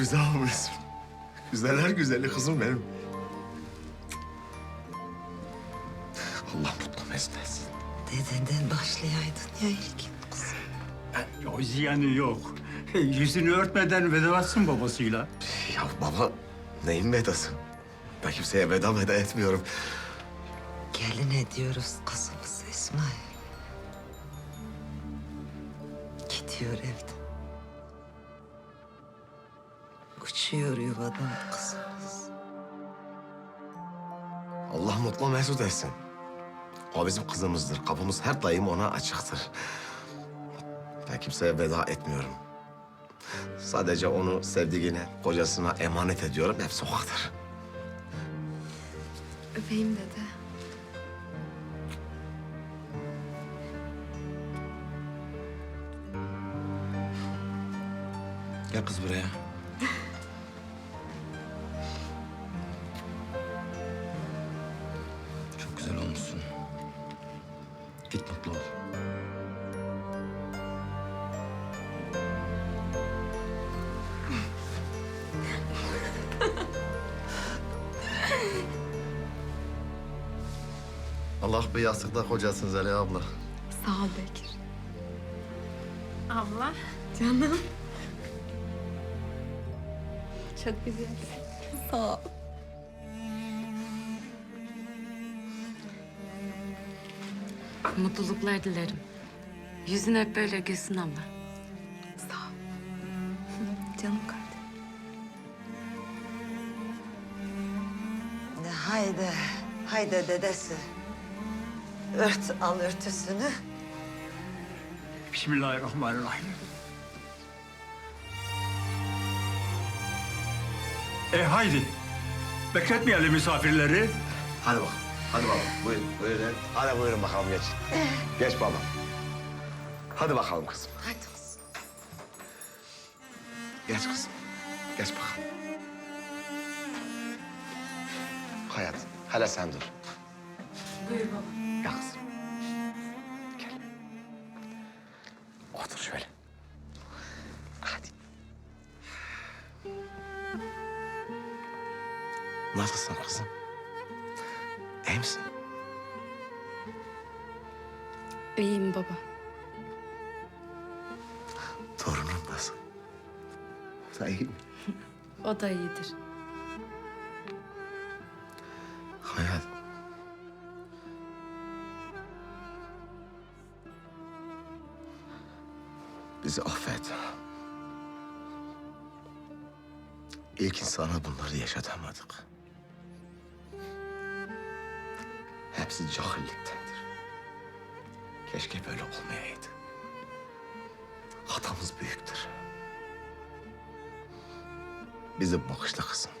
güzel olmuşsun. Güzeller güzeli kızım benim. Allah mutlu mesut etsin. Dedenden başlayaydın ya ilkin kızım. O ziyanı yok. Yüzünü örtmeden vedalatsın babasıyla. Ya baba neyin vedası? Ben kimseye veda veda etmiyorum. Gelin ediyoruz kızımız İsmail. Gidiyor evden. Uçuyor yuvadan kızımız. Allah mutlu mesut etsin. O bizim kızımızdır. Kapımız her daim ona açıktır. Ben kimseye veda etmiyorum. Sadece onu sevdiğine, kocasına emanet ediyorum. Hepsi o kadar. Öpeyim dede. Gel kız buraya. Git mutlu ol. Allah bir yastıkta kocasın Zeliha abla. Sağ ol Bekir. Abla. Canım. Çok güzel. Sağ ol. Mutluluklar dilerim. Yüzün hep böyle gülsün abla. Sağ ol. Canım kardeşim. De haydi, haydi dedesi. Ört al örtüsünü. Bismillahirrahmanirrahim. E haydi. Bekletmeyelim misafirleri. Hadi bak. Hadi baba. Buyurun. Buyurun. Hadi buyurun bakalım geç. Geç baba. Hadi bakalım kızım. Hadi kızım. Geç kızım. Geç bakalım. Hayat. Hele sen dur. Buyur baba. Gel kızım. İyi misin? İyiyim baba. Torunun nasıl? Sen iyi mi? O da iyidir. Hayat. Bizi affet. İlk insana bunları yaşatamadık. Hepsi cahilliktendir. Keşke böyle olmayaydı. Hatamız büyüktür. Bizi bağışla kızım.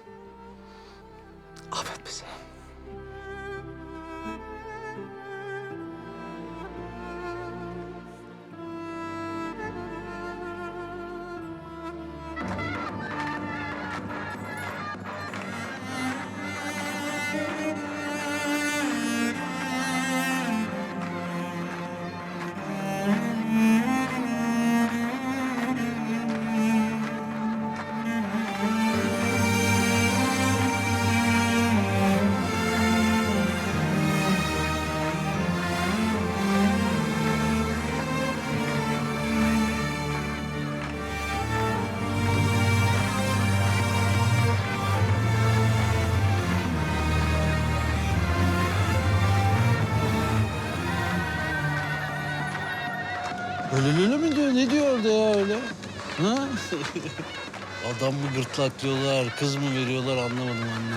Öyle öyle mi diyor? Ne diyor orada ya öyle? Ha? Adam mı gırtlaklıyorlar, kız mı veriyorlar anlamadım anne.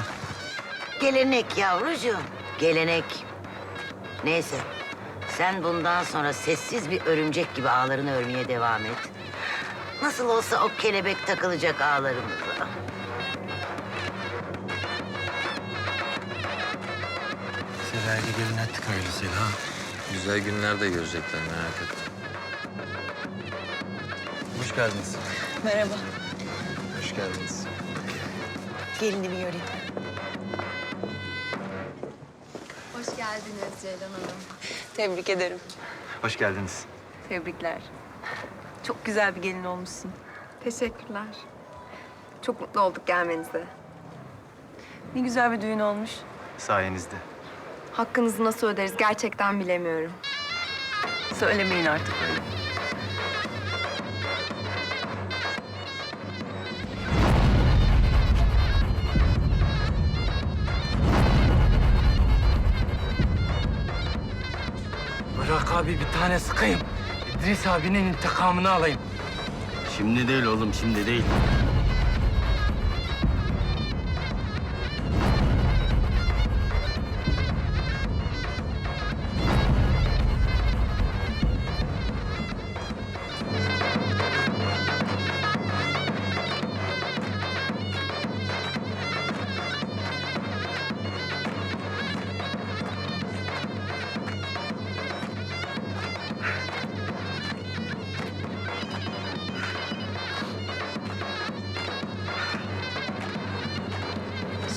Gelenek yavrucuğum, gelenek. Neyse, sen bundan sonra sessiz bir örümcek gibi ağlarını örmeye devam et. Nasıl olsa o kelebek takılacak ağlarımıza. Serayla gelin ettik hayırlısıyla ha. Güzel günler de görecekler merak etme. Hoş geldiniz. Merhaba. Hoş geldiniz. Gelinimi göreyim. Hoş geldiniz Ceylan Hanım. Tebrik ederim. Hoş geldiniz. Tebrikler. Çok güzel bir gelin olmuşsun. Teşekkürler. Çok mutlu olduk gelmenize. Ne güzel bir düğün olmuş. Sayenizde. Hakkınızı nasıl öderiz gerçekten bilemiyorum. Söylemeyin artık öyle. Abi bir tane sıkayım. İdris abinin intikamını alayım. Şimdi değil oğlum şimdi değil.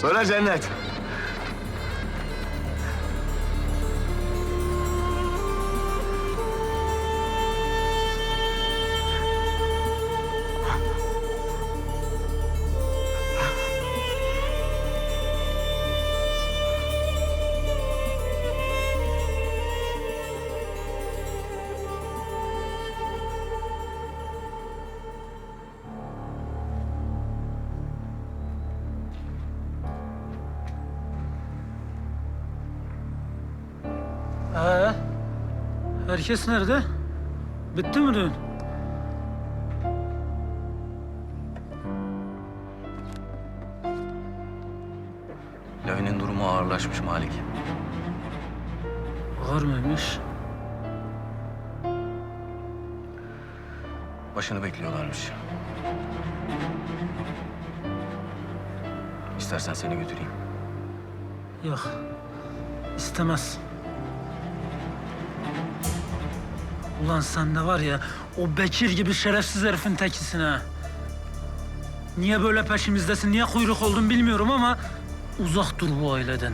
Söyle Cennet. Ee, herkes nerede? Bitti mi düğün? Lavi'nin durumu ağırlaşmış Malik. Ağır mıymış? Başını bekliyorlarmış. İstersen seni götüreyim. Yok. istemez. Ulan sen de var ya o Bekir gibi şerefsiz herifin tekisin ha. Niye böyle peşimizdesin, niye kuyruk oldun bilmiyorum ama uzak dur bu aileden.